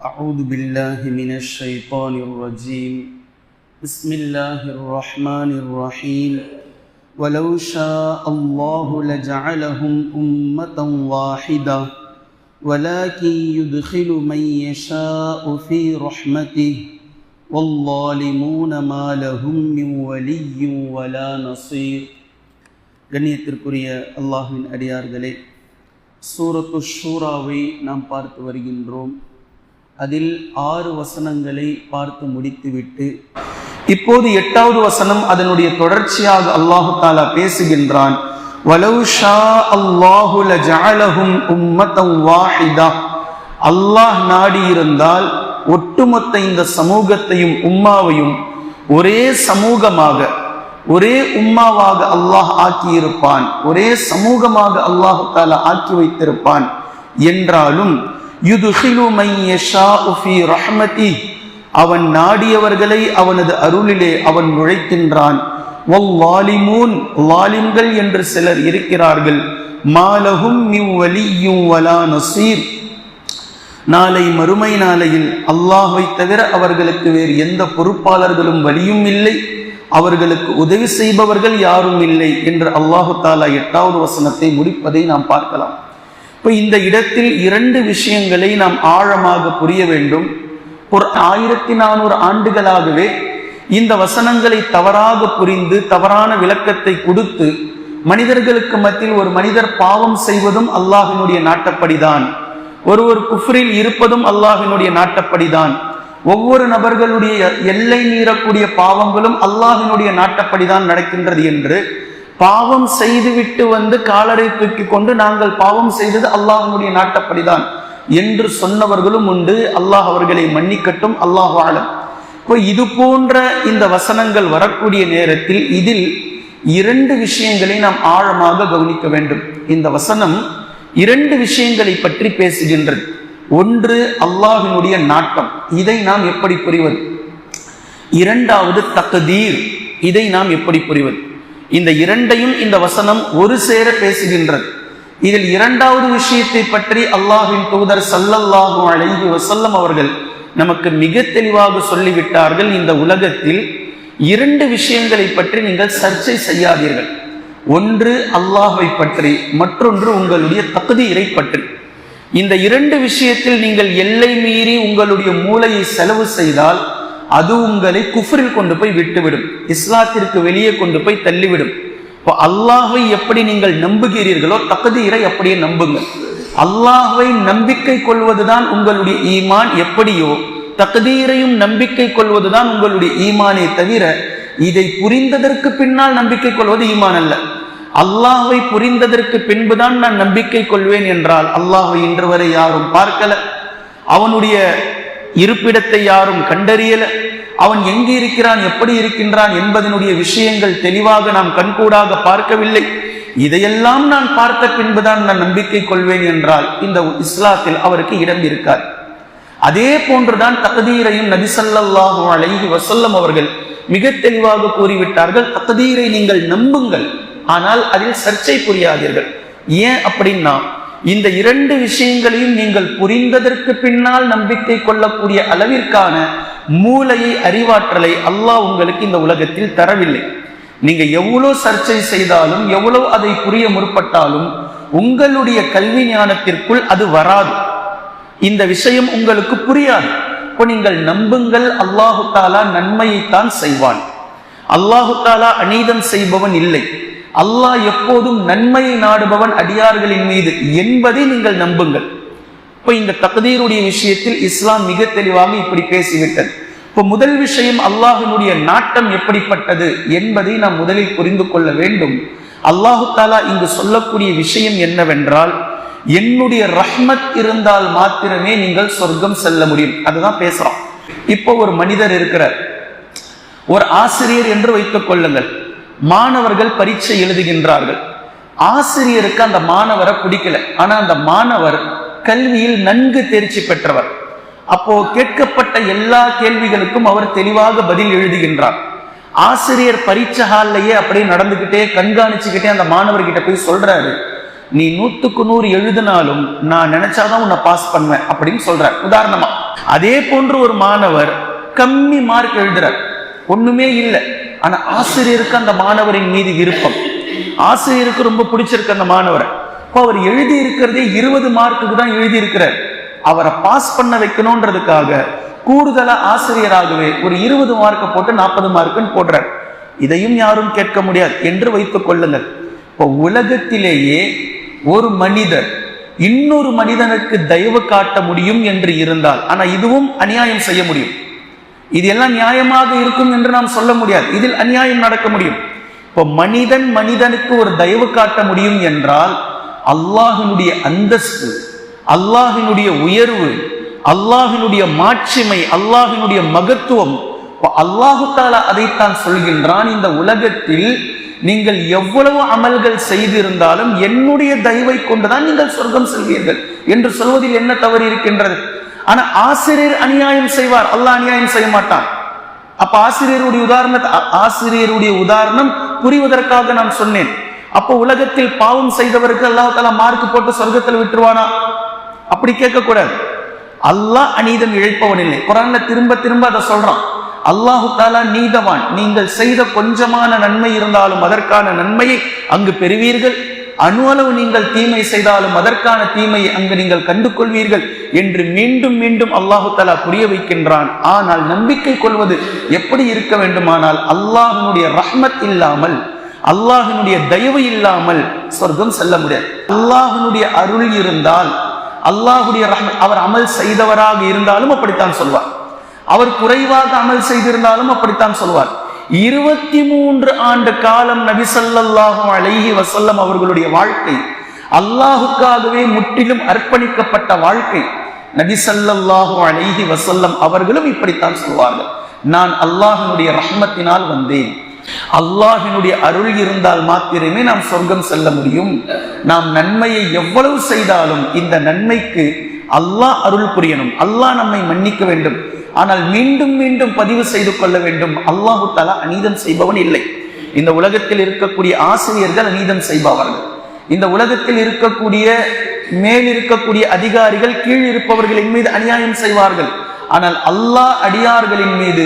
أعوذ بالله من الشيطان الرجيم بسم الله الرحمن الرحيم ولو شاء الله لجعلهم أمة واحدة ولكن يدخل من يشاء في رحمته والظالمون ما لهم من ولي ولا نصير கண்ணியத்திற்குரிய அல்லாஹ்வின் அடியார்களே சூரத்து ஷூராவை நாம் பார்த்து வருகின்றோம் அதில் ஆறு வசனங்களை பார்த்து முடித்துவிட்டு இப்போது எட்டாவது வசனம் அதனுடைய தொடர்ச்சியாக அல்லாஹு தாலா பேசுகின்றான். வலவு ஷா அல்லாஹ் நாடி இருந்தால் ஒட்டுமொத்த இந்த சமூகத்தையும் உம்மாவையும் ஒரே சமூகமாக ஒரே உம்மாவாக அல்லாஹ் ஆக்கியிருப்பான் ஒரே சமூகமாக அல்லாஹு தாலா ஆக்கி வைத்திருப்பான் என்றாலும் யுதுஹிலு மை யஷாஉ ரஹ்மதி. அவன் நாடியவர்களை அவனது அருளிலே அவன் நுழைக்கின்றான் வல்லாலிமூன் வாலிம்கள் என்று சிலர் இருக்கிறார்கள். மாலஹும் மிவ் வலா நசீர். நாளை மறுமை நாளையில் அல்லாஹை தவிர அவர்களுக்கு வேறு எந்த பொறுப்பாளர்களும் வழியும் இல்லை. அவர்களுக்கு உதவி செய்பவர்கள் யாரும் இல்லை என்று அல்லாஹு தாலா எட்டாவது வசனத்தை முடிப்பதை நாம் பார்க்கலாம். இப்போ இந்த இடத்தில் இரண்டு விஷயங்களை நாம் ஆழமாக புரிய வேண்டும். ஒரு ஆயிரத்தி நானூறு ஆண்டுகளாகவே இந்த வசனங்களை தவறாக புரிந்து தவறான விளக்கத்தை கொடுத்து மனிதர்களுக்கு மத்தியில் ஒரு மனிதர் பாவம் செய்வதும் அல்லாஹினுடைய நாட்டப்படிதான். ஒருவர் குஃப்ரில் இருப்பதும் அல்லாஹினுடைய நாட்டப்படிதான். ஒவ்வொரு நபர்களுடைய எல்லை மீறக்கூடிய பாவங்களும் அல்லாஹினுடைய நாட்டப்படிதான் நடக்கின்றது என்று பாவம் செய்துவிட்டு வந்து காலரை தூக்கி கொண்டு நாங்கள் பாவம் செய்தது அல்லாஹினுடைய நாட்டப்படிதான் என்று சொன்னவர்களும் உண்டு. அல்லாஹ் அவர்களை மன்னிக்கட்டும். அல்லாஹ் ஆலம் இப்போ இது போன்ற இந்த வசனங்கள் வரக்கூடிய நேரத்தில் இதில் இரண்டு விஷயங்களை நாம் ஆழமாக கவனிக்க வேண்டும். இந்த வசனம் இரண்டு விஷயங்களை பற்றி பேசுகின்றது. ஒன்று அல்லாஹினுடைய நாட்டம். இதை நாம் எப்படி புரிவது? இரண்டாவது தக்கதீர் இதை நாம் எப்படி புரிவது? இந்த இரண்டையும் இந்த வசனம் ஒரு சேர பேசுகின்றது. இதில் இரண்டாவது விஷயத்தை பற்றி அல்லாஹின் தூதர் சல்லல்லாஹு அழகி வசல்லம் அவர்கள் நமக்கு மிக தெளிவாக சொல்லிவிட்டார்கள். இந்த உலகத்தில் இரண்டு விஷயங்களை பற்றி நீங்கள் சர்ச்சை செய்யாதீர்கள். ஒன்று அல்லாஹை பற்றி மற்றொன்று உங்களுடைய தகுதியரை பற்றி. இந்த இரண்டு விஷயத்தில் நீங்கள் எல்லை மீறி உங்களுடைய மூளையை செலவு செய்தால் அது உங்களை குஃபரில் கொண்டு போய் விட்டுவிடும். இஸ்லாத்திற்கு வெளியே கொண்டு போய் தள்ளிவிடும். இப்போ அல்லாஹை எப்படி நீங்கள் நம்புகிறீர்களோ தகுதியரை அப்படியே நம்புங்கள். அல்லாஹை நம்பிக்கை கொள்வதுதான் உங்களுடைய ஈமான் எப்படியோ தகுதியரையும் நம்பிக்கை கொள்வதுதான் உங்களுடைய ஈமானே தவிர இதை புரிந்ததற்கு பின்னால் நம்பிக்கை கொள்வது ஈமான் அல்ல. அல்லாஹை புரிந்ததற்கு பின்புதான் நான் நம்பிக்கை கொள்வேன் என்றால் அல்லாஹை இன்று வரை யாரும் பார்க்கல. அவனுடைய இருப்பிடத்தை யாரும் கண்டறியல. அவன் எங்கு இருக்கிறான் எப்படி இருக்கின்றான் என்பதனுடைய விஷயங்கள் தெளிவாக நாம் கண்கூடாக பார்க்கவில்லை. இதையெல்லாம் நான் பார்த்த பின்புதான் நான் நம்பிக்கை கொள்வேன் என்றால் இந்த இஸ்லாத்தில் அவருக்கு இடம் இருக்காது. அதே போன்றுதான் தகதீரையும் நபிசல்லாஹு அலைஹி வசல்லம் அவர்கள் மிக தெளிவாக கூறிவிட்டார்கள் தகதீரை நீங்கள் நம்புங்கள் ஆனால் அதில் சர்ச்சை புரியாதீர்கள். ஏன் அப்படின்னா இந்த இரண்டு விஷயங்களையும் நீங்கள் புரிந்ததற்கு பின்னால் நம்பிக்கை கொள்ளக்கூடிய அளவிற்கான மூளையை அறிவாற்றலை அல்லாஹ் உங்களுக்கு இந்த உலகத்தில் தரவில்லை. நீங்க எவ்வளவு சர்ச்சை செய்தாலும் எவ்வளவு அதை புரிய முற்பட்டாலும் உங்களுடைய கல்வி ஞானத்திற்குள் அது வராது. இந்த விஷயம் உங்களுக்கு புரியாது. இப்போ நீங்கள் நம்புங்கள் அல்லாஹு தாலா நன்மையைத்தான் செய்வான். அல்லாஹு தாலா அநீதம் செய்பவன் இல்லை. அல்லாஹ் எப்போதும் நன்மையை நாடுபவன் அடியார்களின் மீது என்பதை நீங்கள் நம்புங்கள். இப்போ இந்த தகுதீருடைய விஷயத்தில் இஸ்லாம் மிக தெளிவாக இப்படி பேசிவிட்டது. இப்போ முதல் விஷயம் அல்லாஹினுடைய நாட்டம் எப்படிப்பட்டது என்பதை நாம் முதலில் புரிந்து கொள்ள வேண்டும். அல்லாஹு தாலா இங்கு சொல்லக்கூடிய விஷயம் என்னவென்றால் என்னுடைய ரஹ்மத் இருந்தால் மாத்திரமே நீங்கள் சொர்க்கம் செல்ல முடியும். அதுதான் பேசுறோம். இப்போ ஒரு மனிதர் இருக்கிறார். ஒரு ஆசிரியர் என்று வைத்துக் கொள்ளுங்கள். மாணவர்கள் பரீட்சை எழுதுகின்றார்கள். ஆசிரியருக்கு அந்த மாணவரை பிடிக்கல. ஆனா அந்த மாணவர் கல்வியில் நன்கு தேர்ச்சி பெற்றவர். அப்போ கேட்கப்பட்ட எல்லா கேள்விகளுக்கும் அவர் தெளிவாக பதில் எழுதுகின்றார். ஆசிரியர் பரீட்சை ஹால்லையே அப்படியே நடந்துகிட்டே கண்காணிச்சுக்கிட்டே அந்த மாணவர்கிட்ட போய் சொல்றாரு. நீ நூத்துக்கு நூறு எழுதினாலும் நான் நினைச்சாதான் உன்னை பாஸ் பண்ணுவேன் அப்படின்னு சொல்ற உதாரணமா அதே போன்று ஒரு மாணவர் கம்மி மார்க் எழுதுறார். ஒண்ணுமே இல்லை. ஆனா ஆசிரியருக்கு அந்த மாணவரின் மீது விருப்பம். ஆசிரியருக்கு ரொம்ப பிடிச்சிருக்கு அந்த மாணவரை. இப்போ அவர் எழுதி இருக்கிறதே இருபது மார்க்குக்கு தான் எழுதி இருக்கிறார். அவரை பாஸ் பண்ண வைக்கணுன்றதுக்காக கூடுதலா ஆசிரியராகவே ஒரு இருபது மார்க்கை போட்டு நாற்பது மார்க்குன்னு போடுறார். இதையும் யாரும் கேட்க முடியாது என்று வைத்துக் கொள்ளுங்கள். இப்போ உலகத்திலேயே ஒரு மனிதர் இன்னொரு மனிதனுக்கு தயவு காட்ட முடியும் என்று இருந்தால் ஆனா இதுவும் அநியாயம் செய்ய முடியும். இது எல்லாம் நியாயமாக இருக்கும் என்று நாம் சொல்ல முடியாது. இதில் அநியாயம் நடக்க முடியும். இப்போ மனிதன் மனிதனுக்கு ஒரு தயவு காட்ட முடியும் என்றால் அல்லாஹினுடைய அந்தஸ்து அல்லாஹினுடைய உயர்வு அல்லாஹினுடைய மாட்சிமை அல்லாஹினுடைய மகத்துவம் அல்லாஹு தாலா அதைத்தான் சொல்கின்றான். இந்த உலகத்தில் நீங்கள் எவ்வளவு அமல்கள் செய்திருந்தாலும் என்னுடைய தயவை கொண்டுதான் நீங்கள் சொர்க்கம் செல்வீர்கள். என்று சொல்வதில் என்ன தவறு இருக்கின்றது? ஆனா ஆசிரியர் அநியாயம் செய்வார். அல்லாஹ் அநியாயம் செய்ய மாட்டான். அப்ப ஆசிரியருடைய உதாரணத்தை ஆசிரியருடைய உதாரணம் புரிவதற்காக நான் சொன்னேன். அப்போ உலகத்தில் பாவம் செய்தவருக்கு அல்லாஹ் தாலா மார்க் போட்டு சொர்க்கத்தில் விட்டுருவானா? அப்படி கேட்கக்கூடாது. அல்லாஹ் அநீதம் இழைப்பவன் இல்லை. குரான்ல திரும்ப திரும்ப அதை சொல்றான். அல்லாஹு தாலா நீதவான். நீங்கள் செய்த கொஞ்சமான நன்மை இருந்தாலும் அதற்கான நன்மையை அங்கு பெறுவீர்கள். அணுவளவு நீங்கள் தீமை செய்தாலும் அதற்கான தீமையை அங்கு நீங்கள் கண்டு கொள்வீர்கள் என்று மீண்டும் மீண்டும் அல்லாஹு தலா புரிய வைக்கின்றான். ஆனால் நம்பிக்கை கொள்வது எப்படி இருக்க வேண்டுமானால் அல்லாஹினுடைய ரஹ்மத் இல்லாமல் அல்லாஹினுடைய தயவு இல்லாமல் சொர்க்கம் செல்ல முடியாது. அல்லாஹினுடைய அருள் இருந்தால் அல்லாஹுடைய ரஹ்மத் அவர் அமல் செய்தவராக இருந்தாலும் அப்படித்தான் சொல்வார். அவர் குறைவாக அமல் செய்திருந்தாலும் அப்படித்தான் சொல்வார். இருபத்தி மூன்று ஆண்டு காலம் நபி அழகி அலைஹி அவர்களுடைய வாழ்க்கை அல்லாஹுக்காகவே முற்றிலும் அர்ப்பணிக்கப்பட்ட வாழ்க்கை நபி அழகி வசல்லம் அவர்களும் இப்படித்தான் சொல்வார்கள். நான் அல்லாஹினுடைய ரஹ்மத்தினால் வந்தேன். அல்லாஹினுடைய அருள் இருந்தால் மாத்திரமே நாம் சொர்க்கம் செல்ல முடியும். நாம் நன்மையை எவ்வளவு செய்தாலும் இந்த நன்மைக்கு அல்லாஹ் அருள் புரியணும். அல்லாஹ் நம்மை மன்னிக்க வேண்டும். ஆனால் மீண்டும் மீண்டும் பதிவு செய்து கொள்ள வேண்டும். அல்லாஹு தலா அநீதம் செய்பவன் இல்லை. இந்த உலகத்தில் இருக்கக்கூடிய ஆசிரியர்கள் அநீதம் செய்பவர்கள். இந்த உலகத்தில் இருக்கக்கூடிய மேல் இருக்கக்கூடிய அதிகாரிகள் கீழ் இருப்பவர்களின் மீது அநியாயம் செய்வார்கள். ஆனால் அல்லாஹ் அடியார்களின் மீது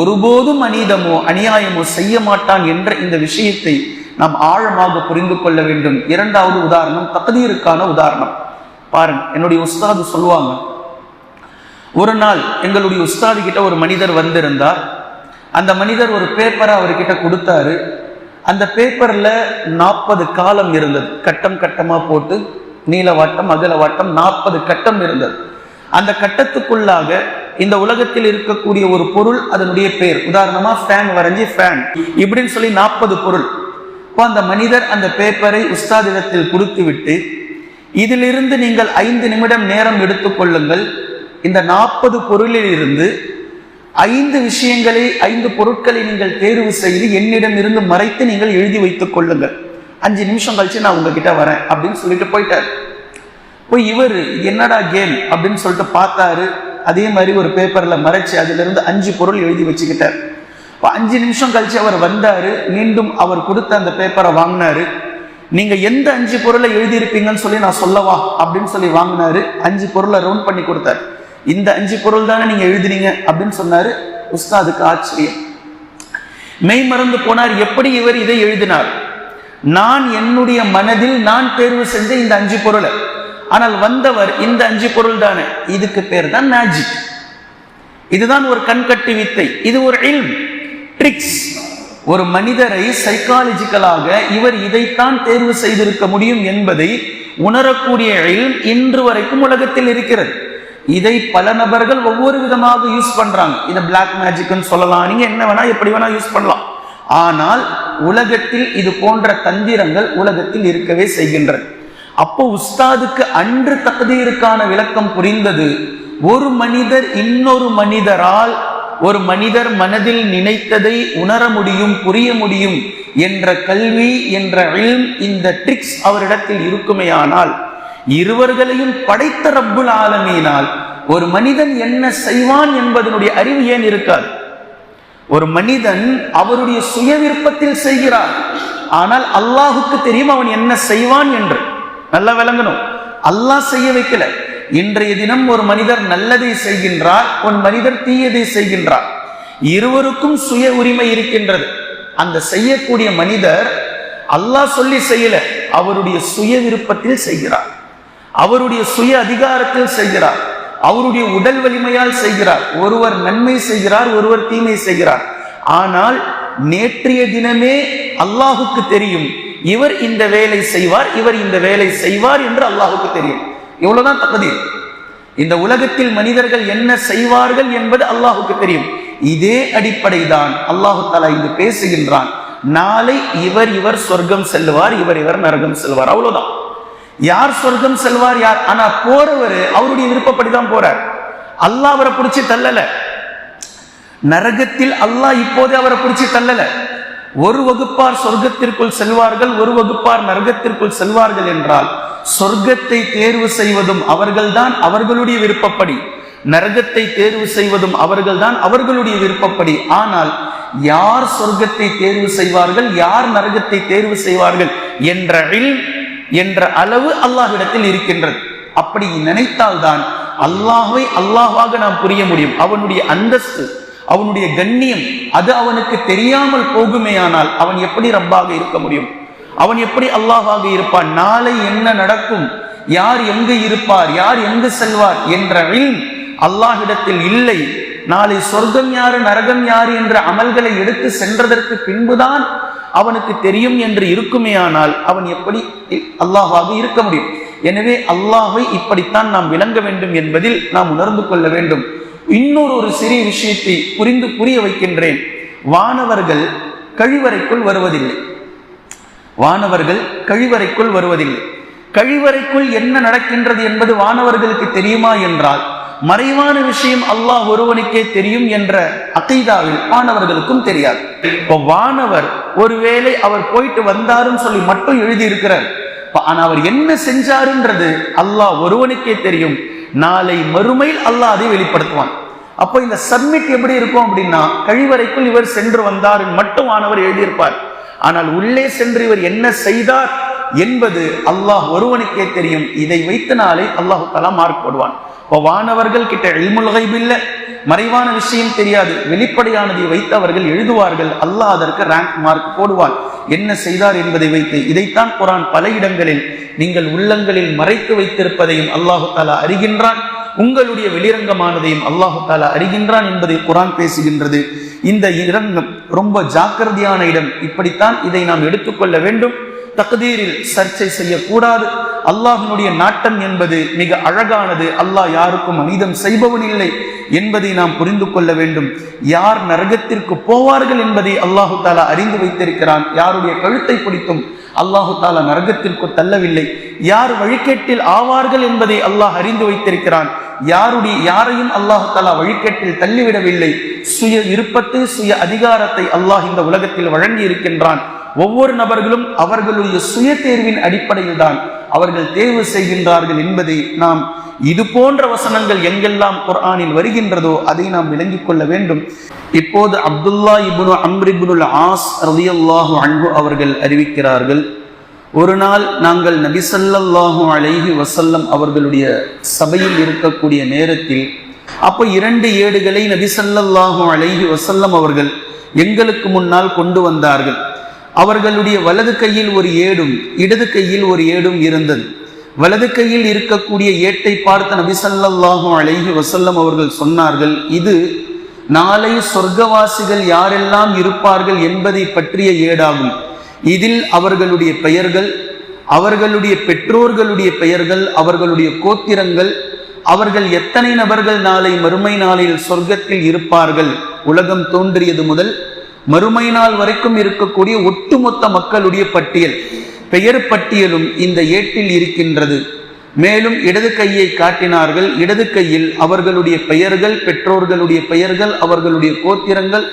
ஒருபோதும் அநீதமோ அநியாயமோ செய்ய மாட்டான் என்ற இந்த விஷயத்தை நாம் ஆழமாக புரிந்து கொள்ள வேண்டும். இரண்டாவது உதாரணம் தகுதியிருக்கான உதாரணம். பாருங்க என்னுடைய உஸ்தாது சொல்லுவாங்க ஒரு நாள் எங்களுடைய உஸ்தாது கிட்ட ஒரு மனிதர் வந்திருந்தார். அந்த மனிதர் ஒரு பேப்பரை அவர்கிட்ட கொடுத்தாரு. அந்த பேப்பர்ல நாற்பது காலம் இருந்தது. கட்டம் கட்டமா போட்டு நீலவாட்டம் அகலவாட்டம் நாற்பது கட்டம் இருந்தது. அந்த கட்டத்துக்குள்ளாக இந்த உலகத்தில் இருக்கக்கூடிய ஒரு பொருள் அதனுடைய பேர். உதாரணமா ஃபேன் வரைஞ்சி ஃபேன் இப்படின்னு சொல்லி நாற்பது பொருள். இப்போ அந்த மனிதர் அந்த பேப்பரை உஸ்தாதிடத்தில் கொடுத்து விட்டு இதிலிருந்து நீங்கள் ஐந்து நிமிடம் நேரம் எடுத்துக்கொள்ளுங்கள் இந்த நாற்பது பொருளில் இருந்து ஐந்து விஷயங்களை ஐந்து பொருட்களை நீங்கள் தேர்வு செய்து என்னிடம் இருந்து மறைத்து நீங்கள் எழுதி வைத்துக் கொள்ளுங்கள். அஞ்சு நிமிஷம் கழிச்சு நான் உங்ககிட்ட வரேன் அப்படின்னு சொல்லிட்டு போயிட்டார். போய் இவர் என்னடா கேம் அப்படின்னு சொல்லிட்டு பார்த்தாரு. அதே மாதிரி ஒரு பேப்பர்ல மறைச்சு அதுல இருந்து அஞ்சு பொருள் எழுதி வச்சுக்கிட்டார். இப்போ அஞ்சு நிமிஷம் கழிச்சு அவர் வந்தாரு. மீண்டும் அவர் கொடுத்த அந்த பேப்பரை வாங்கினாரு. நீங்க எந்த அஞ்சு பொருளை எழுதியிருப்பீங்கன்னு சொல்லி நான் சொல்லவா அப்படின்னு சொல்லி வாங்கினாரு. அஞ்சு பொருளை ரவுண்ட் பண்ணி கொடுத்தாரு. இந்த அஞ்சு பொருள் தானே நீங்க எழுதுனீங்க அப்படின்னு சொன்னாரு உஸ்தாதுக்கு ஆச்சரியம். மெய் மறந்து போனார். எப்படி இவர் இதை எழுதினார்? நான் என்னுடைய மனதில் நான் தேர்வு செஞ்ச இந்த அஞ்சு பொருளை. ஆனால் வந்தவர் இந்த அஞ்சு பொருள் தானே. இதுக்கு பேர் தான் மேஜிக் இதுதான் ஒரு கண்கட்டி வித்தை. இது ஒரு ட்ரிக்ஸ் ஒரு மனிதரை சைக்காலஜிக்கலாக இவர் இதைத்தான் தேர்வு செய்திருக்க முடியும் என்பதை உணரக்கூடிய இன்று வரைக்கும் உலகத்தில் இருக்கிறது. இதை பல நபர்கள் ஒவ்வொரு விதமாக யூஸ் பண்றாங்க. இதை பிளாக் மேஜிக்னு சொல்லலாம். நீங்க என்ன வேணா எப்படி வேணா யூஸ் பண்ணலாம். ஆனால் உலகத்தில் இது போன்ற தந்திரங்கள் உலகத்தில் இருக்கவே செய்கின்றது அப்போ உஸ்தாதுக்கு அன்று தகுதியிருக்கான விளக்கம் புரிந்தது. ஒரு மனிதர் இன்னொரு மனிதரால் ஒரு மனிதர் மனதில் நினைத்ததை உணர முடியும் புரிய முடியும் என்ற கல்வி என்ற இந்த ட்ரிக்ஸ் அவரிடத்தில் இருக்குமேயானால் இருவர்களையும் படைத்த ரப்புல் ஆலமீனால் ஒரு மனிதன் என்ன செய்வான் என்பதனுடைய அறிவு ஏன் இருக்காது? ஒரு மனிதன் அவருடைய சுய விருப்பத்தில் செய்கிறார் ஆனால் அல்லாஹுக்கு தெரியும் அவன் என்ன செய்வான் என்று. நல்லா விளங்கணும். அல்லாஹ் செய்ய வைக்கல. இன்றைய தினம் ஒரு மனிதர் நல்லதை செய்கின்றார் ஒரு மனிதர் தீயதை செய்கின்றார். இருவருக்கும் சுய உரிமை இருக்கின்றது. அந்த செய்யக்கூடிய மனிதர் அல்லாஹ் சொல்லி செய்யல அவருடைய சுய விருப்பத்தில் செய்கிறார். அவருடைய சுய அதிகாரத்தில் செய்கிறார். அவருடைய உடல் வலிமையால் செய்கிறார். ஒருவர் நன்மை செய்கிறார் ஒருவர் தீமை செய்கிறார். ஆனால் நேற்றைய தினமே அல்லாஹுக்கு தெரியும் இவர் இந்த வேலை செய்வார் இவர் இந்த வேலை செய்வார் என்று அல்லாஹுக்கு தெரியும். இவ்வளவுதான் தகுதியில் இந்த உலகத்தில் மனிதர்கள் என்ன செய்வார்கள் என்பது அல்லாஹுக்கு தெரியும். இதே அடிப்படை தான் அல்லாஹு தாலா இங்கு பேசுகின்றான். நாளை இவர் இவர் சொர்க்கம் செல்வார் இவர் இவர் நரகம் செல்வார். அவ்வளவுதான். யார் சொர்க்கம் செல்வார் யார்? ஆனா போறவர் அவருடைய விருப்பப்படிதான் போறார். அல்லாஹ் அவரை பிடிச்சி தள்ளல. நரகத்தில் அல்லாஹ் இப்போதே அவரை பிடிச்சி தள்ளல. ஒரு வகுப்பார் சொர்க்கத்திற்குள் செல்வார்கள் ஒரு வகுப்பார் நரகத்திற்குள் செல்வார்கள் என்றால் சொர்க்கத்தை தேர்வு செய்வதும் அவர்கள்தான் அவர்களுடைய விருப்பப்படி. நரகத்தை தேர்வு செய்வதும் அவர்கள்தான் அவர்களுடைய விருப்பப்படி. ஆனால் யார் சொர்க்கத்தை தேர்வு செய்வார்கள் யார் நரகத்தை தேர்வு செய்வார்கள் என்ற என்ற அளவு அல்லாஹ்விடத்தில் இருக்கின்றது. அப்படி நினைத்தால்தான் அல்லாஹை அல்லாஹாக நாம் புரிய முடியும். அவனுடைய அந்தஸ்து அவனுடைய கண்ணியம் அது அவனுக்கு தெரியாமல் போகுமேயானால் அவன் எப்படி ரப்பாக இருக்க முடியும்? அவன் எப்படி அல்லாஹாக இருப்பான்? நாளை என்ன நடக்கும்? யார் எங்கு இருப்பார்? யார் எங்கு செல்வார்? என்ற அல்லாஹிடத்தில் இல்லை. நாளை சொர்க்கம் யாரு நரகம் யாரு என்ற அமல்களை எடுத்து சென்றதற்கு பின்புதான் அவனுக்கு தெரியும் என்று இருக்குமேயானால் அவன் எப்படி அல்லாஹாக இருக்க முடியும்? எனவே அல்லாஹை இப்படித்தான் நாம் விளங்க வேண்டும் என்பதில் நாம் உணர்ந்து கொள்ள வேண்டும். இன்னொரு ஒரு சிறிய விஷயத்தை புரிந்து புரிய வைக்கின்றேன். வானவர்கள் கழிவறைக்குள் வருவதில்லை. வானவர்கள் கழிவறைக்குள் வருவதில்லை. கழிவறைக்குள் என்ன நடக்கின்றது என்பது வானவர்களுக்கு தெரியுமா என்றால் மறைவான விஷயம் அல்லாஹ் ஒருவனுக்கே தெரியும் என்ற அகைதாவில் வானவர்களுக்கும் தெரியாது. இப்போ வானவர் ஒருவேளை அவர் போயிட்டு வந்தாருன்னு சொல்லி மட்டும் எழுதி இருக்கிறார் ஆனா அவர் என்ன செஞ்சாருன்றது அல்லாஹ் ஒருவனுக்கே தெரியும். நாளை மறுமையில் அல்லாஹ் அதை வெளிப்படுத்துவான். அப்போ இந்த சப்மிட் எப்படி இருக்கும் அப்படின்னா கழிவறைக்குள் இவர் சென்று வந்தார் மட்டும் ஆனவர் எழுதியிருப்பார். ஆனால் உள்ளே சென்று இவர் என்ன செய்தார் என்பது அல்லாஹ் ஒருவனுக்கே தெரியும். இதை வைத்து நாளை அல்லாஹு தலா மார்க் போடுவான். இப்போ வானவர்கள் கிட்ட இல்முல் இல்லை. மறைவான விஷயம் தெரியாது. வெளிப்படையானதை வைத்து அவர்கள் எழுதுவார்கள். அல்லாஹ் அதற்கு ரேங்க் மார்க் போடுவான். என்ன செய்தார் என்பதை வைத்து இதைத்தான் குரான் பல இடங்களில் நீங்கள் உள்ளங்களில் மறைத்து வைத்திருப்பதையும் அல்லாஹு தாலா அறிகின்றான். உங்களுடைய வெளிரங்கமானதையும் அல்லாஹு தாலா அறிகின்றான் என்பதை குரான் பேசுகின்றது. இந்த இரங்கம் ரொம்ப ஜாக்கிரதையான இடம். இப்படித்தான் இதை நாம் எடுத்துக்கொள்ள வேண்டும். தக்தீரில் சர்ச்சை செய்யக்கூடாது. அல்லாஹினுடைய நாட்டம் என்பது மிக அழகானது. அல்லாஹ் யாருக்கும் மனிதம் செய்பவன் இல்லை என்பதை நாம் புரிந்து கொள்ள வேண்டும். யார் நரகத்திற்கு போவார்கள் என்பதை அல்லாஹு தாலா அறிந்து வைத்திருக்கிறான். யாருடைய கழுத்தை பிடித்தும் அல்லாஹு தாலா நரகத்திற்கு தள்ளவில்லை. யார் வழிகேட்டில் ஆவார்கள் என்பதை அல்லாஹ் அறிந்து வைத்திருக்கிறான். யாருடைய யாரையும் அல்லாஹு தாலா வழிகேட்டில் தள்ளிவிடவில்லை. சுய விருப்பத்தை சுய அதிகாரத்தை அல்லாஹ் இந்த உலகத்தில் வழங்கி இருக்கின்றான் ஒவ்வொரு நபர்களும் அவர்களுடைய சுய தேர்வின் அடிப்படையில் தான் அவர்கள் தேர்வு செய்கின்றார்கள் என்பதை நாம் இது போன்ற வசனங்கள் எங்கெல்லாம் குர்ஆனில் வருகின்றதோ அதை நாம் விளங்கிக் கொள்ள வேண்டும். இப்போது அப்துல்லா இபுனு அம்ரிபுனுல் ஆஸ் ரலியல்லாஹு அன்பு அவர்கள் அறிவிக்கிறார்கள் ஒரு நாள் நாங்கள் நபிசல்லாஹு அலைஹி வசல்லம் அவர்களுடைய சபையில் இருக்கக்கூடிய நேரத்தில் அப்போ இரண்டு ஏடுகளை நபிசல்லாஹு அலைஹி வசல்லம் அவர்கள் எங்களுக்கு முன்னால் கொண்டு வந்தார்கள். அவர்களுடைய வலது கையில் ஒரு ஏடும் இடது கையில் ஒரு ஏடும் இருந்தது. வலது கையில் இருக்கக்கூடிய ஏட்டை பார்த்த நபிசல்லாஹும் அழகி வசல்லம் அவர்கள் சொன்னார்கள் இது நாளை சொர்க்கவாசிகள் யாரெல்லாம் இருப்பார்கள் என்பதை பற்றிய ஏடாகும். இதில் அவர்களுடைய பெயர்கள் அவர்களுடைய பெற்றோர்களுடைய பெயர்கள் அவர்களுடைய கோத்திரங்கள் அவர்கள் எத்தனை நபர்கள் நாளை மறுமை நாளில் சொர்க்கத்தில் இருப்பார்கள்? உலகம் தோன்றியது முதல் மறுமை நாள் வரைக்கும் இருக்கக்கூடிய ஒட்டுமொத்த மக்களுடைய பட்டியல் பெயர் பட்டியலும் இந்த ஏட்டில் இருக்கின்றது. மேலும் இடது கையை காட்டினார்கள். இடது கையில் அவர்களுடைய பெயர்கள் பெற்றோர்களுடைய பெயர்கள் அவர்களுடைய கோத்திரங்கள்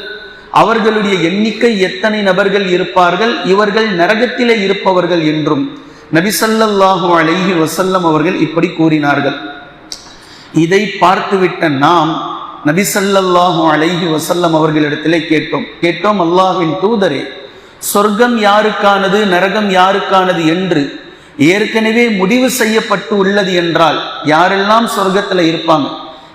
அவர்களுடைய எண்ணிக்கை எத்தனை நபர்கள் இருப்பார்கள் இவர்கள் நரகத்திலே இருப்பவர்கள் என்றும் நபிசல்லாஹு அலைஹி வசல்லம் அவர்கள் இப்படி கூறினார்கள். இதை பார்த்துவிட்ட நாம் நபிசல்லாஹு அலைஹி வசல்லம் அவர்களிடத்திலே கேட்டோம். கேட்டோம் அல்லாஹின் தூதரே சொர்க்கம் யாருக்கானது நரகம் யாருக்கானது என்று ஏற்கனவே முடிவு செய்யப்பட்டு உள்ளது என்றால் யாரெல்லாம் சொர்க்கத்தில் இருப்பாங்க?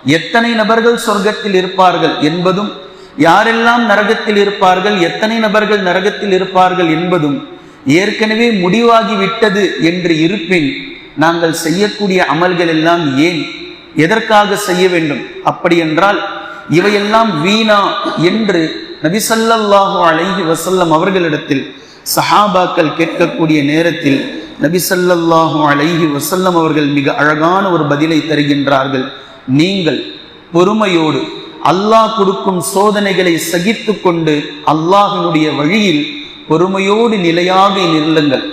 எத்தனை நபர்கள் சொர்க்கத்தில் இருப்பார்கள் என்பதும் யாரெல்லாம் நரகத்தில் இருப்பார்கள் எத்தனை நபர்கள் நரகத்தில் இருப்பார்கள் என்பதும் ஏற்கனவே முடிவாகிவிட்டது என்று இருப்பின் நாங்கள் செய்யக்கூடிய அமல்கள் எல்லாம் ஏன் எதற்காக செய்ய வேண்டும்? அப்படி என்றால் இவையெல்லாம் வீணா என்று நபிசல்லாஹு அலைஹி வசல்லம் அவர்களிடத்தில் சஹாபாக்கள் கேட்கக்கூடிய நேரத்தில் நபிசல்லாஹு அலைஹி வசல்லம் அவர்கள் மிக அழகான ஒரு பதிலை தருகின்றார்கள். நீங்கள் பொறுமையோடு அல்லாஹ் கொடுக்கும் சோதனைகளை சகித்து கொண்டு அல்லாஹினுடைய வழியில் பொறுமையோடு நிலையாக நில்லுங்கள்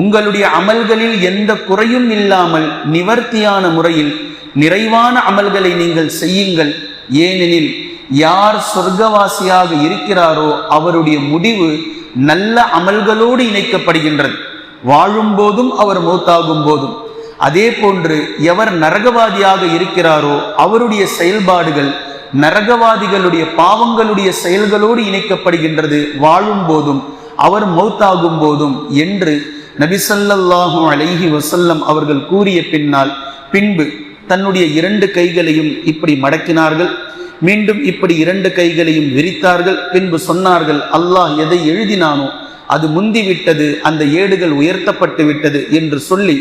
உங்களுடைய அமல்களில் எந்த குறையும் இல்லாமல் நிவர்த்தியான முறையில் நிறைவான அமல்களை நீங்கள் செய்யுங்கள். ஏனெனில் யார் சொர்க்கவாசியாக இருக்கிறாரோ அவருடைய முடிவு நல்ல அமல்களோடு இணைக்கப்படுகின்றது. வாழும் போதும் அவர் மௌத்தாகும் போதும். அதே போன்று எவர் நரகவாதியாக இருக்கிறாரோ அவருடைய செயல்பாடுகள் நரகவாதிகளுடைய பாவங்களுடைய செயல்களோடு இணைக்கப்படுகின்றது. வாழும் போதும் அவர் மௌத்தாகும் போதும் என்று நபிசல்லாஹு அலைஹி வசல்லம் அவர்கள் கூறிய பின்னால் பின்பு தன்னுடைய இரண்டு கைகளையும் இப்படி மடக்கினார்கள். மீண்டும் இப்படி இரண்டு கைகளையும் விரித்தார்கள். பின்பு சொன்னார்கள் அல்லாஹ் எதை எழுதினானோ அது முந்திவிட்டது அந்த ஏடுகள் உயர்த்தப்பட்டு விட்டது என்று சொல்லி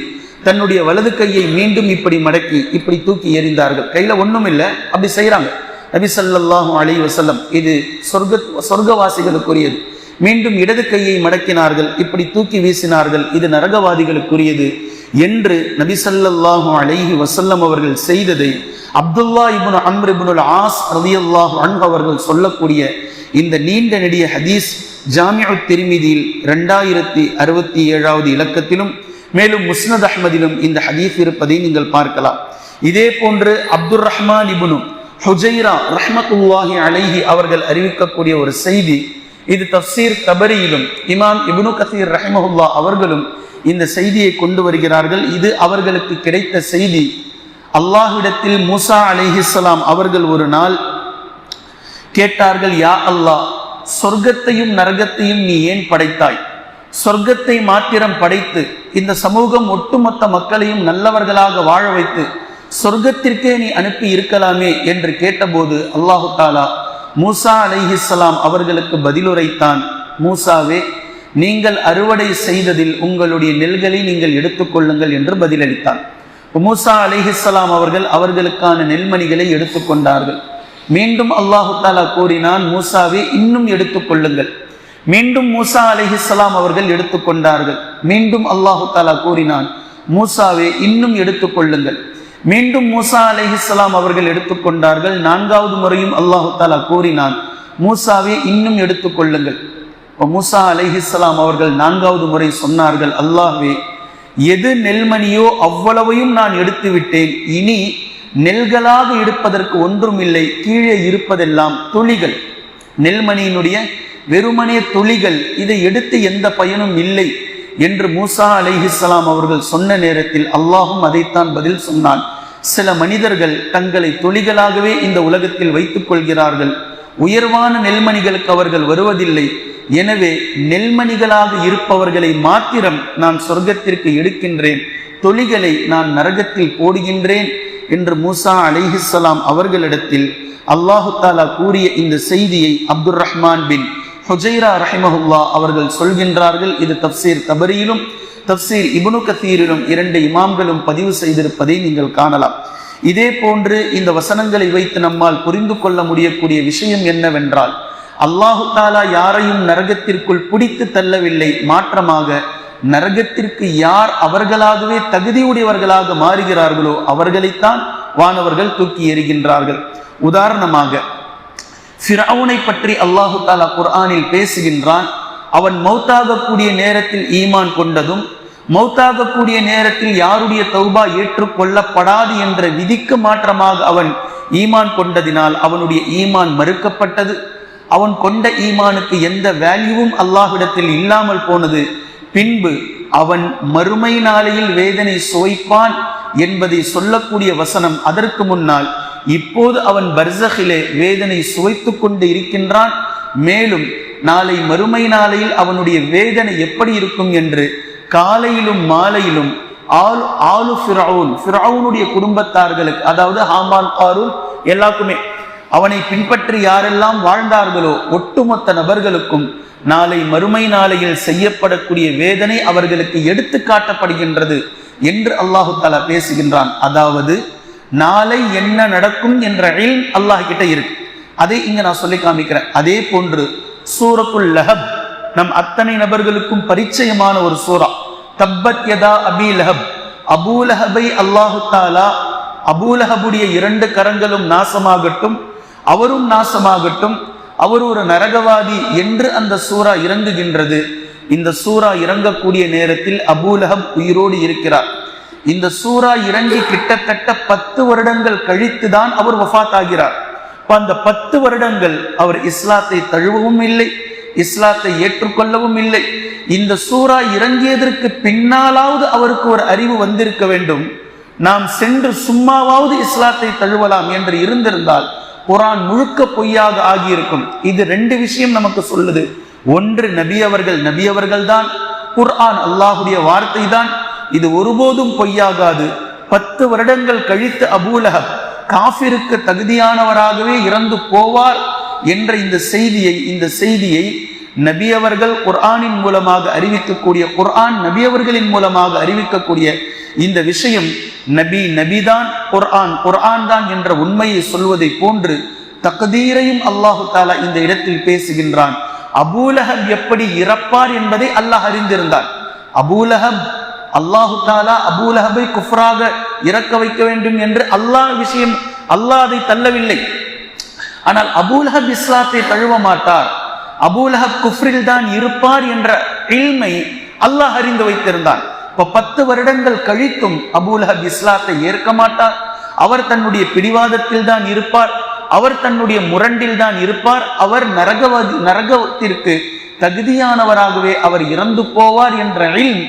தன்னுடைய வலது கையை மீண்டும் இப்படி மடக்கி இப்படி தூக்கி எறிந்தார்கள். கையில ஒன்றும் இல்லை அப்படி செய்கிறாங்க நபி சல்லாஹூ அலி வசல்லம் இது சொர்க்க சொர்க்கவாசிகளுக்குரியது. மீண்டும் இடது கையை மடக்கினார்கள் இப்படி தூக்கி வீசினார்கள் இது நரகவாதிகளுக்குரியது. என்று நபிசல்லாஹு அலைஹி வசல்லம் அவர்கள் செய்ததை Abdullah ibn Amr ibnul As ரதியல்லாஹு அன் அவர்கள் சொல்லக்கூடிய இந்த நீண்ட நெடிய ஹதீஸ் ஜாமியு திருமிதியில் ரெண்டாயிரத்தி அறுபத்தி ஏழாவது இலக்கத்திலும் மேலும் முஸ்னத் அஹ்மதிலும் இந்த ஹதீஸ் இருப்பதை நீங்கள் பார்க்கலாம். இதே போன்று அப்துல் ரஹ்மான் இபுனு ஹுஜைரா ரஹ்மத்துல்லாஹி அலைஹி அவர்கள் அறிவிக்கக்கூடிய ஒரு செய்தி இது தப்சீர் தபரியிலும் இமாம் இபுனு கசீர் ரஹமஹுல்லா அவர்களும் இந்த செய்தியை கொண்டு வருகிறார்கள். இது அவர்களுக்கு கிடைத்த செய்தி. அல்லாஹிடத்தில் மூசா அலிஹிஸ்லாம் அவர்கள் ஒரு நாள் கேட்டார்கள் யா அல்லாஹ் சொர்க்கத்தையும் நரகத்தையும் நீ ஏன் படைத்தாய்? சொர்க்கத்தை மாத்திரம் படைத்து இந்த சமூகம் ஒட்டுமொத்த மக்களையும் நல்லவர்களாக வாழ வைத்து சொர்க்கத்திற்கே நீ அனுப்பி இருக்கலாமே? என்று கேட்டபோது அல்லாஹு தாலா மூசா அலைஹிஸ்லாம் அவர்களுக்கு பதிலுரைத்தான் மூசாவே நீங்கள் அறுவடை செய்ததில் உங்களுடைய நெல்களை நீங்கள் எடுத்துக்கொள்ளுங்கள் என்று பதிலளித்தான். மூசா அலிஹிஸ்லாம் அவர்கள் அவர்களுக்கான நெல்மணிகளை எடுத்துக்கொண்டார்கள் மீண்டும் அல்லாஹு தாலா கூறினான் மூசாவே இன்னும் எடுத்துக்கொள்ளுங்கள் மீண்டும் மூசா அலிஹிஸ்லாம் அவர்கள் எடுத்துக்கொண்டார்கள் மீண்டும் அல்லாஹு தாலா கூறினான் மூசாவே இன்னும் எடுத்துக்கொள்ளுங்கள் மீண்டும் மூசா அலிஹிஸ்லாம் அவர்கள் எடுத்துக்கொண்டார்கள். நான்காவது முறையும் அல்லாஹு தாலா கூறினான் மூசாவே இன்னும் எடுத்துக்கொள்ளுங்கள். மூசா அலிஹிஸ்லாம் அவர்கள் நான்காவது முறை சொன்னார்கள் அல்லாஹ்வே எது நெல்மணியோ அவ்வளவையும் நான் எடுத்து விட்டேன் இனி நெல்களாக இருப்பதற்கு ஒன்றும் இல்லை கீழே இருப்பதெல்லாம் துளிகள். நெல்மணியினுடைய வெறுமனே துளிகள் இதை எடுத்து எந்த பயனும் இல்லை. என்று மூசா அலிஹிஸ்லாம் அவர்கள் சொன்ன நேரத்தில் அல்லாஹும் அதைத்தான் பதில் சொன்னான். சில மனிதர்கள் தங்களை தொழிகளாகவே இந்த உலகத்தில் வைத்துக் கொள்கிறார்கள். உயர்வான நெல்மணிகளுக்கு அவர்கள் வருவதில்லை. எனவே நெல்மணிகளாக இருப்பவர்களை மாத்திரம் நான் சொர்க்கத்திற்கு எடுக்கின்றேன். தொழிகளை நான் நரகத்தில் போடுகின்றேன் என்று மூசா அலிஹிஸ்லாம் அவர்களிடத்தில் அல்லாஹு தாலா கூறிய இந்த செய்தியை அப்துல் ரஹ்மான் பின் ஹுஜைரா ரஹிமஹுல்லா அவர்கள் சொல்கின்றார்கள் இது தப்சீர் தபரியிலும் தப்சீர் இபுனு கத்தீரிலும் இரண்டு இமாம்களும் பதிவு செய்திருப்பதை நீங்கள் காணலாம். இதே போன்று இந்த வசனங்களை வைத்து நம்மால் புரிந்து கொள்ள முடியக்கூடிய விஷயம் என்னவென்றால் அல்லாஹு தாலா யாரையும் நரகத்திற்குள் பிடித்து தள்ளவில்லை. மாற்றமாக நரகத்திற்கு யார் அவர்களாகவே தகுதியுடையவர்களாக மாறுகிறார்களோ அவர்களைத்தான் வானவர்கள் தூக்கி எறிகின்றார்கள். உதாரணமாக ஃபிரவுனை பற்றி அல்லாஹு தாலா குர்ஆனில் பேசுகின்றான். அவன் மௌத்தாகக்கூடிய நேரத்தில் ஈமான் கொண்டதும் மௌத்தாகக்கூடிய நேரத்தில் யாருடைய தௌபா ஏற்றுக்கொள்ளப்படாது என்ற விதிக்கு மாற்றமாக அவன் ஈமான் கொண்டதினால் அவனுடைய ஈமான் மறுக்கப்பட்டது. அவன் கொண்ட ஈமானுக்கு எந்த வேல்யூவும் அல்லாஹ்விடத்தில் இல்லாமல் போனது. பின்பு அவன் மறுமை நாளையில் வேதனை சுவைப்பான் என்பதை சொல்லக்கூடிய வசனம் அதற்கு முன்னால் இப்போது அவன் பர்சகிலே வேதனை சுவைத்து கொண்டு இருக்கின்றான். மேலும் நாளை மறுமை நாளையில் அவனுடைய வேதனை எப்படி இருக்கும் என்று காலையிலும் மாலையிலும் ஆலு ஆலு ஃபிரவுன் ஃபிரவுனுடைய குடும்பத்தார்களுக்கு அதாவது ஹாமான் காரூன் எல்லாருக்குமே அவனை பின்பற்றி யாரெல்லாம் வாழ்ந்தார்களோ ஒட்டுமொத்த நபர்களுக்கும் நாளை மறுமை நாளையில் செய்யப்படக்கூடிய வேதனை அவர்களுக்கு எடுத்து காட்டப்படுகின்றது என்று அல்லாஹு தாலா பேசுகின்றான். அதாவது நாளை என்ன நடக்கும் என்ற இல் அல்லாஹ் கிட்ட இருக்கு. அதை இங்க நான் சொல்லி காமிக்கிறேன். அதே போன்று சூரத்துல் லஹப் நம் அத்தனை நபர்களுக்கும் பரிச்சயமான ஒரு சூரா. தப்பத் யதா அபி லஹப் அபூலஹபை அல்லாஹு தாலா அபூலஹபுடைய இரண்டு கரங்களும் நாசமாகட்டும் அவரும் நாசமாகட்டும் அவர் ஒரு நரகவாதி என்று அந்த சூரா இறங்குகின்றது. இந்த சூரா இறங்கக்கூடிய நேரத்தில் அபூலஹப் உயிரோடு இருக்கிறார். இந்த சூரா இறங்கி கிட்டத்தட்ட பத்து வருடங்கள் கழித்து தான் அவர் வஃத் ஆகிறார் அந்த பத்து வருடங்கள் அவர் இஸ்லாத்தை தழுவவும் இல்லை இஸ்லாத்தை ஏற்றுக்கொள்ளவும் இல்லை. இந்த சூரா இறங்கியதற்கு பின்னாலாவது அவருக்கு ஒரு அறிவு வந்திருக்க வேண்டும். நாம் சென்று சும்மாவாவது இஸ்லாத்தை தழுவலாம் என்று இருந்திருந்தால் குரான் முழுக்க பொய்யாக ஆகியிருக்கும். இது ரெண்டு விஷயம் நமக்கு சொல்லுது. ஒன்று நபி அவர்கள் நபி அவர்கள் தான் குர்ஆன் அல்லாஹுடைய வார்த்தை தான் இது ஒருபோதும் பொய்யாகாது. பத்து வருடங்கள் கழித்து அபூலகப் காஃபிருக்கு தகுதியானவராகவே இறந்து போவார் என்ற இந்த செய்தியை இந்த செய்தியை நபி அவர்கள் குர்ஆனின் மூலமாக அறிவிக்கக்கூடிய குர்ஆன் நபி அவர்களின் மூலமாக அறிவிக்கக்கூடிய இந்த விஷயம் நபி நபிதான் குர்ஆன் குர்ஆன் தான் என்ற உண்மையை சொல்வதை போன்று தகுதீரையும் அல்லாஹு தாலா இந்த இடத்தில் பேசுகின்றான். அபூலஹப் எப்படி இறப்பார் என்பதை அல்லாஹ் அறிந்திருந்தார் அபூலஹப் அல்லாஹு தாலா அபூலஹபை குஃப்ராக இறக்க வைக்க வேண்டும் என்று அல்லாஹ் விஷயம் அல்லாஹ் அதை தள்ளவில்லை. ஆனால் அபூலஹப் இஸ்லாத்தை தழுவ மாட்டார். அபூலஹப் குஃப்ரில் தான் இருப்பார் என்ற இல்மை அல்லாஹ் அறிந்து வைத்திருந்தான். இப்ப பத்து வருடங்கள் கழித்தும் அபூலஹப் இஸ்லாத்தை ஏற்க மாட்டார். அவர் தன்னுடைய பிடிவாதத்தில் தான் இருப்பார். அவர் தன்னுடைய முரண்டில் தான் இருப்பார். அவர் நரகவாதி நரகத்திற்கு தகுதியானவராகவே அவர் இறந்து போவார் என்ற இல்ம்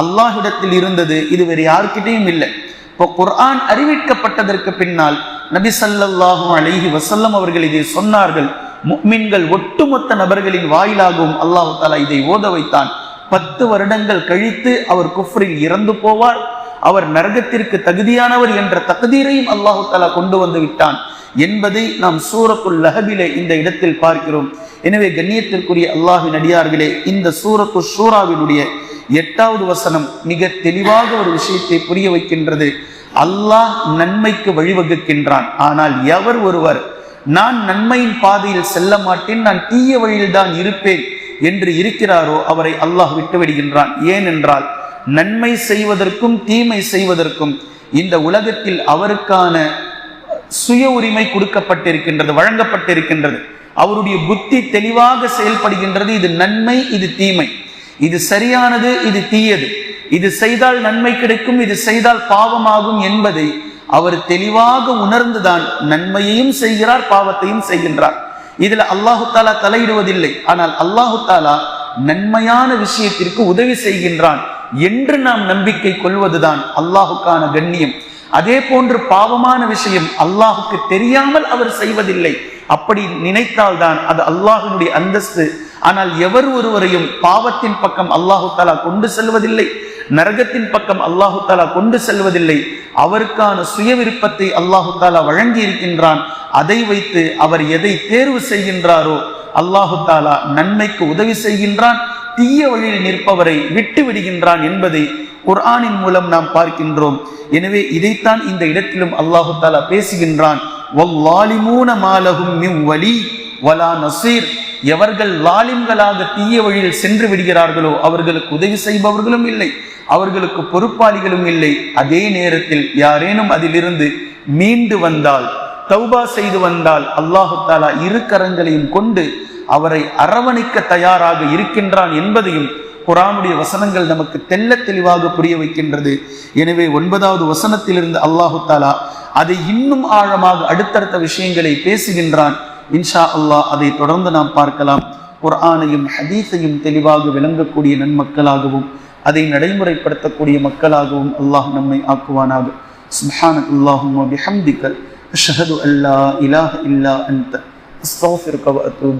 அல்லாஹிடத்தில் இருந்தது இது வேறு யாருக்கிட்டேயும் இல்லை. இப்போ குர்ஆன் அறிவிக்கப்பட்டதற்கு பின்னால் நபி சல்லாஹூ அலிஹி வசல்லம் அவர்கள் இதை சொன்னார்கள். முக்மின்கள் ஒட்டுமொத்த நபர்களின் வாயிலாகவும் அல்லாஹு தாலா இதை ஓத வைத்தான். பத்து வருடங்கள் கழித்து அவர் குஃப்ரில் இறந்து போவார். அவர் நரகத்திற்கு தகுதியானவர் என்ற தகுதியையும் அல்லாஹு தாலா கொண்டு வந்து விட்டான் என்பதை நாம் சூரத்துல் லஹபிலே இந்த இடத்தில் பார்க்கிறோம். எனவே கண்ணியத்திற்குரிய அல்லாஹின் அடியார்களே இந்த சூரத்து ஷூராவினுடைய எட்டாவது வசனம் மிக தெளிவாக ஒரு விஷயத்தை புரிய வைக்கின்றது. அல்லாஹ் நன்மைக்கு வழிவகுக்கின்றான். ஆனால் எவர் ஒருவர் நான் நன்மையின் பாதையில் செல்ல மாட்டேன் நான் தீய வழியில் தான் இருப்பேன் என்று இருக்கிறாரோ அவரை அல்லாஹ் விட்டுவிடுகின்றான். ஏனென்றால் நன்மை செய்வதற்கும் தீமை செய்வதற்கும் இந்த உலகத்தில் அவருக்கான சுய உரிமை கொடுக்கப்பட்டிருக்கின்றது வழங்கப்பட்டிருக்கின்றது. அவருடைய புத்தி தெளிவாக செயல்படுகின்றது. இது நன்மை இது தீமை. இது சரியானது இது தீயது. இது செய்தால் நன்மை கிடைக்கும் இது செய்தால் பாவமாகும் என்பதை அவர் தெளிவாக உணர்ந்துதான் நன்மையையும் செய்கிறார் பாவத்தையும் செய்கின்றார். இதுல அல்லாஹு தாலா தலையிடுவதில்லை. ஆனால் அல்லாஹு தாலா நன்மையான விஷயத்திற்கு உதவி செய்கின்றான். என்று நாம் நம்பிக்கை கொள்வதுதான் அல்லாஹுக்கான கண்ணியம். அதே போன்று பாவமான விஷயம் அல்லாஹுக்கு தெரியாமல் அவர் செய்வதில்லை. அப்படி நினைத்தால்தான் அது அல்லாஹினுடைய அந்தஸ்து. ஆனால் எவர் ஒருவரையும் பாவத்தின் பக்கம் அல்லாஹு தாலா கொண்டு செல்வதில்லை நரகத்தின் பக்கம் அல்லாஹு தாலா கொண்டு செல்வதில்லை அவருக்கான சுய விருப்பத்தை அல்லாஹு தாலா வழங்கி இருக்கின்றான் அதை வைத்து அவர் எதை தேர்வு செய்கின்றாரோ அல்லாஹு தாலா நன்மைக்கு உதவி செய்கின்றான் தீய வழியில் நிற்பவரை விட்டு விடுகின்றான் என்பதை குர்ஆனின் மூலம் நாம் பார்க்கின்றோம். எனவே இதைத்தான் இந்த இடத்திலும் அல்லாஹு தாலா பேசுகின்றான். வலா எவர்கள் லாலிம்களாக தீய வழியில் சென்று விடுகிறார்களோ அவர்களுக்கு உதவி செய்பவர்களும் இல்லை அவர்களுக்கு பொறுப்பாளிகளும் இல்லை. அதே நேரத்தில் யாரேனும் அதிலிருந்து மீண்டு வந்தால் தௌபா செய்து வந்தால் அல்லாஹு தாலா இரு கரங்களையும் கொண்டு அவரை அரவணைக்க தயாராக இருக்கின்றான் என்பதையும் குரானுடைய வசனங்கள் நமக்கு தெல்ல தெளிவாக புரிய வைக்கின்றது. எனவே ஒன்பதாவது வசனத்திலிருந்து அல்லாஹு தாலா அதை இன்னும் ஆழமாக அடுத்தடுத்த விஷயங்களை பேசுகின்றான். இன்ஷா அல்லாஹ் அதை தொடர்ந்து நாம் பார்க்கலாம். குர்ஆனையும் ஹதீஸையும் தெளிவாக விளங்கக்கூடிய நன்மக்களாகவும் அதை நடைமுறைப்படுத்தக்கூடிய மக்களாகவும் அல்லாஹ் நம்மை ஆக்குவானாக. சுப்ஹானக் அல்லாஹும் பிஹம்திக அஷ்ஹது அல்லா இலாஹ